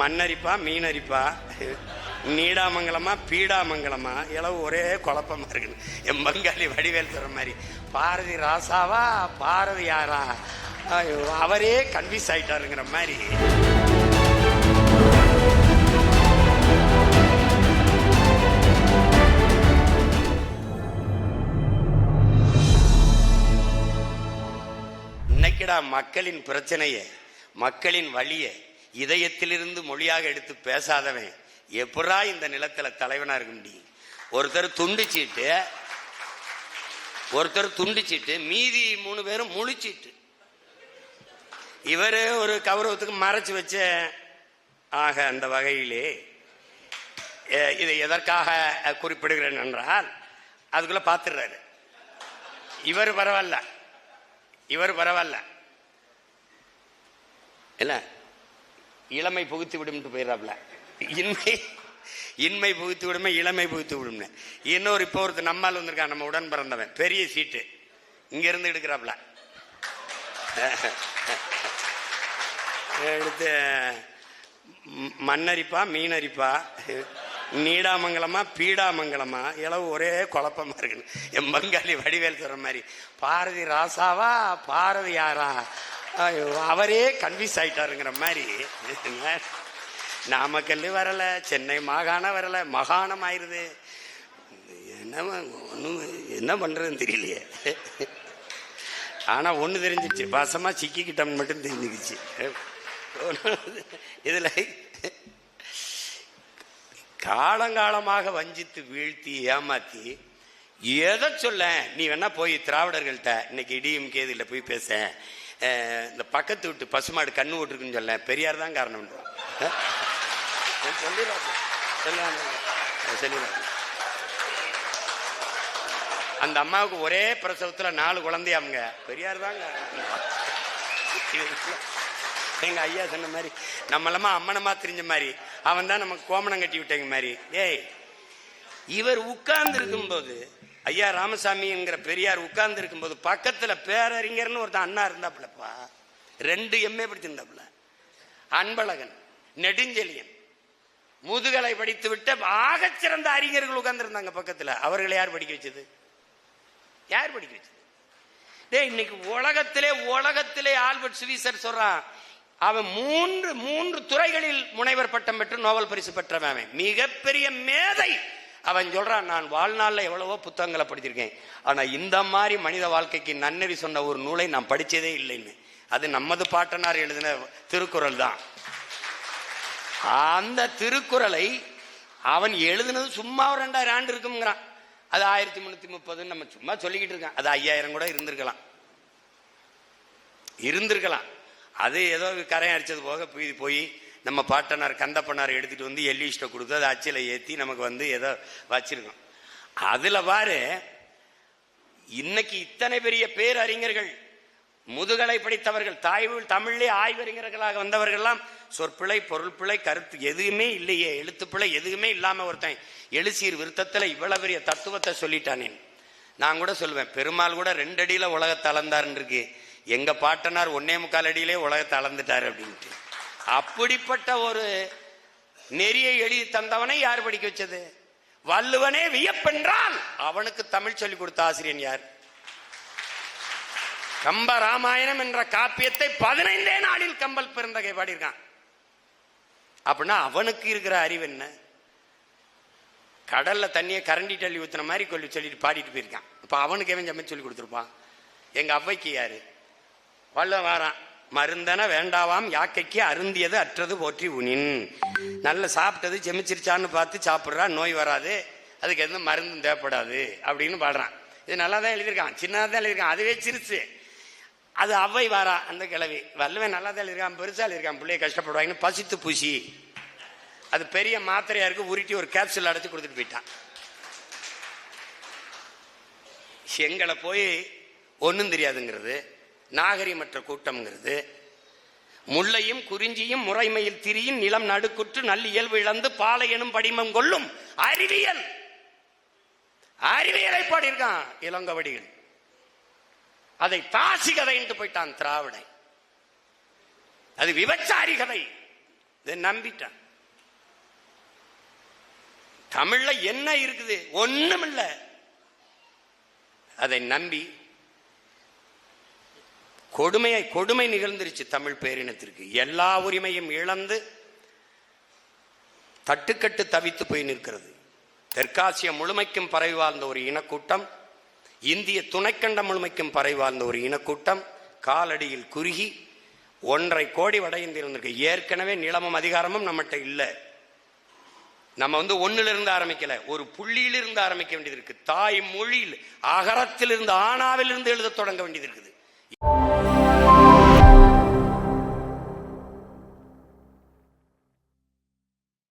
மண்ணரிப்பா மீனரிப்பா நீடாமங்கலமா பீடாமங்கலமா எல்லாம் ஒரே குழப்பமா இருக்குது. என் பங்காளி வடிவேல் சொல்ற மாதிரி பாரதி ராசாவா பாரதி யாரா? அவரே கன்ஃபியூஸ் ஆயிட்டாருங்கிற மாதிரி. இன்னைக்குடா மக்களின் பிரச்சனையை மக்களின் வழியை. இதயத்திலிருந்து மொழியாக எடுத்து பேசாதவன் எப்படா இந்த நிலத்துல தலைவனா இருக்க முடியும்? ஒருத்தர் துண்டிச்சிட்டு ஒருத்தர் துண்டிச்சிட்டு மீதி மூணு பேரும் முழிச்சிட்டு. இவர் ஒரு கௌரவத்துக்கு மறைச்சு வச்ச ஆக அந்த வகையிலே இதை எதற்காக குறிப்பிடுகிறேன் என்றால் அதுக்குள்ள பார்த்துடுறாரு இவர் பரவாயில்ல இவர் பரவாயில்ல என்ன? இளமை புகுத்து விடும்ட்டு போயிடறாப்ல இன்மை இன்மை புகுத்து விடுமே இளமை புகுத்து விடும்னு. இன்னொரு இப்போ ஒருத்தர் நம்மால் வந்திருக்கான் நம்ம உடன் பிறந்தவன். பெரிய சீட்டு. இங்க இருந்து எடுக்கிறாப்ல எடுத்து மண்ணரிப்பா மீனரிப்பா நீடாமங்கலமா பீடாமங்கலமா இளவு ஒரே குழப்பமா இருக்குது என் பங்காளி வடிவேல் சொல்ற மாதிரி பாரதி ராசாவா பாரதி யாரா? அவரே கன்ஃபியூஸ் ஆயிட்டாருங்கிற மாதிரி. நாமக்கல் வரல சென்னை மாகாணம் வரல மகாணம் ஆயிருது. என்ன ஒன்றும் என்ன பண்ணுறதுன்னு தெரியலையே. ஆனால் ஒன்று தெரிஞ்சிச்சு. பாசமாக சிக்கிக்கிட்டோம்னு மட்டும் தெரிஞ்சுக்கிச்சு. இதில் காலங்காலமாக வஞ்சித்து வீழ்த்தி ஏமாத்தி எதை சொல்ல நீ வேணா போய் திராவிடர்கள்ட்ட இன்னைக்கு இடியும் கேதியில் போய் பேச. இந்த பக்கத்து விட்டு பசுமாடு கண்ணு விட்டுருக்குன்னு சொல்ல பெரியார் தான் காரணம் சொல்லிடுறாங்க சொல்லிடுறாங்க அந்த அம்மாவுக்கு ஒரே பிரசவத்துல நாலு குழந்தையாமுங்க. பெரியார் தாங்க எங்க ஐயா சொன்ன மாதிரி நம்மளமா அம்மனமா தெரிஞ்ச மாதிரி. அவன் தான் நமக்கு கோமணம் கட்டி விட்டேங்க மாதிரி. ஏய் இவர் உட்கார்ந்து இருக்கும்போது ஐயா ராமசாமிங்கிற பெரியார் உட்கார்ந்து இருக்கும்போது பக்கத்துல பேரறிஞர்னு ஒருத்தன் அண்ணா இருந்தாப்புலப்பா. ரெண்டு எம்ஏ படிச்சிருந்தாப்புல. அன்பழகன் நெடுஞ்செழியன். முதுகலை படித்து விட்ட ஆகச்சிறந்த அறிஞர்கள் உட்கார்ந்துருந்தாங்க பக்கத்துல. அவர்களை யார் படிக்க வச்சது? யார் படிக்க வச்சது? டேய் இன்னைக்கு உலகத்திலே உலகத்திலே ஆல்பர்ட் சுவிசர் சொல்றான் அவன் மூன்று மூன்று துறைகளில் முனைவர் பட்டம் பெற்று நோபல் பரிசு பெற்றவன் அவன். மிகப்பெரிய மேதை. அவன் சொல்றான் நான் வாழ்நாளில் எவ்வளவோ புத்தகங்களை படிச்சிருக்கேன் ஆனால் இந்த மாதிரி மனித வாழ்க்கைக்கு நன்னறி சொன்ன ஒரு நூலை நான் படித்ததே இல்லைன்னு. அது நமது பாட்டனார் எழுதின திருக்குறள் தான். அந்த திருக்குறளை அவன் எழுதுனது சும்மா ஒரு ரெண்டாயிரம் ஆண்டு இருக்குங்கிறான் அது ஆயிரத்தி முன்னூத்தி முப்பதுன்னு நம்ம சும்மா சொல்லிக்கிட்டு இருக்கான். அது ஐயாயிரம் கூட இருந்திருக்கலாம். இருந்திருக்கலாம். அது ஏதோ கரையை அடித்தது போக போய் நம்ம பாட்டனார் கந்தப்பனார் எடுத்துட்டு வந்து எல்லிஸ்ட கொடுத்து அதை அச்சில ஏத்தி நமக்கு வந்து ஏதோ வச்சிருக்கோம். அதுல பாரு இன்னைக்கு இத்தனை பெரிய பேரறிஞர்கள் முதுகலை படித்தவர்கள் தாய்வு தமிழிலே ஆய்வறிஞர்களாக வந்தவர்கள்லாம் சொற்பிழை பொருள்பிழை கருத்து எதுவுமே இல்லையே எழுத்துப்பிழை எதுவுமே இல்லாம ஒருத்தன் எழுசீர் விருத்தத்துல இவ்வளவு பெரிய தத்துவத்தை சொல்லிட்டானே. நான் கூட சொல்லுவேன் பெருமாள் கூட ரெண்டடியில் உலகத்தை அளந்தாருன்னு இருக்கு. எங்க பாட்டனார் ஒன்னே முக்கால் அடியிலே உலகத்தை அளந்துட்டாரு அப்படின்ட்டு. அப்படிப்பட்ட ஒரு நெறியை எழுதி தந்தவனை யார் படிக்க வச்சது? வள்ளுவனே வியப்பென்றால் அவனுக்கு தமிழ் சொல்லிக் கொடுத்த ஆசிரியன் யார்? கம்ப ராமாயணம் என்ற காப்பியத்தை பதினைந்தே நாளில் கம்பல் பிறந்தகை பாடியிருக்கான். அப்படின்னா அவனுக்கு இருக்கிற அறிவு என்ன? கடல்ல தண்ணியை கரண்டி தள்ளி ஊத்துன மாதிரி கொல்லி சொல்லிட்டு பாடிட்டு போயிருக்கான். இப்போ அவனுக்கு எவன் சமைச்சு சொல்லி கொடுத்துருப்பான்? எங்க அவ்வைக்கு யாரு? வல்ல வாரான். மருந்தன வேண்டாவாம் யாக்கைக்கு அருந்தியது அற்றது போற்றி உனின். நல்ல சாப்பிட்டது செமிச்சிருச்சான்னு பார்த்து சாப்பிட்றா நோய் வராது. அதுக்கு எதுவும் மருந்தும் தேவைப்படாது அப்படின்னு பாடுறான். இது நல்லா தான் எழுதியிருக்கான். சின்னதாக தான் எழுதியிருக்கான். அதுவே சிரிச்சு அது அவ்வை வாரா அந்த கிழவி. வல்லவன் நல்லா தான் எழுதியிருக்கான். பெருசாக எழுதியிருக்கான். பிள்ளைய கஷ்டப்படுவாங்கன்னு பசித்து பூசி. அது பெரிய மாத்திரையா இருக்கு உருட்டி ஒரு கேப்சூல் அடைச்சி கொடுத்துட்டு போயிட்டான். எங்களை போய் ஒன்றும் தெரியாதுங்கிறது. நாகரிகமற்ற கூட்டம்ங்கிறது. முல்லையும் குறிஞ்சியும் முறைமையில் திரியும் நிலம் நடுக்குற்று நல் இயல்பு இழந்து பாலை எனும் படிமம் கொள்ளும் அறிவியல். அறிவியலை பாடியிருக்கான் இளங்கவடிகள் அதை தாசி கதை என்று போயிட்டான் திராவிடை. அது விபச்சாரி கதை. இதை நம்பிட்டான். தமிழ்ல என்ன இருக்குது? ஒண்ணுமில்லை. அதை நம்பி கொடுமையை கொடுமை நிகழ்ந்துருச்சு தமிழ் பேரினத்திற்கு. எல்லா உரிமையும் இழந்து தட்டுக்கட்டு தவித்து போய் நிற்கிறது. தெற்காசிய முழுமைக்கும் பரவி வாழ்ந்த ஒரு இனக்கூட்டம் இந்திய துணைக்கண்டம் முழுமைக்கும் பரவி வாழ்ந்த ஒரு இனக்கூட்டம் காலடியில் குறுகி ஒன்றரை கோடி வட இந்தியிருந்திருக்கு ஏற்கனவே நிலமும் அதிகாரமும் நம்மகிட்ட இல்லை. நம்ம வந்து ஒண்ணுல இருந்து ஆரம்பிக்கல ஒரு புள்ளியிலிருந்து ஆரம்பிக்க வேண்டியது இருக்கு. தாய் மொழியில் அகரத்திலிருந்து ஆனாவிலிருந்து எழுத தொடங்க வேண்டியது இருக்குது.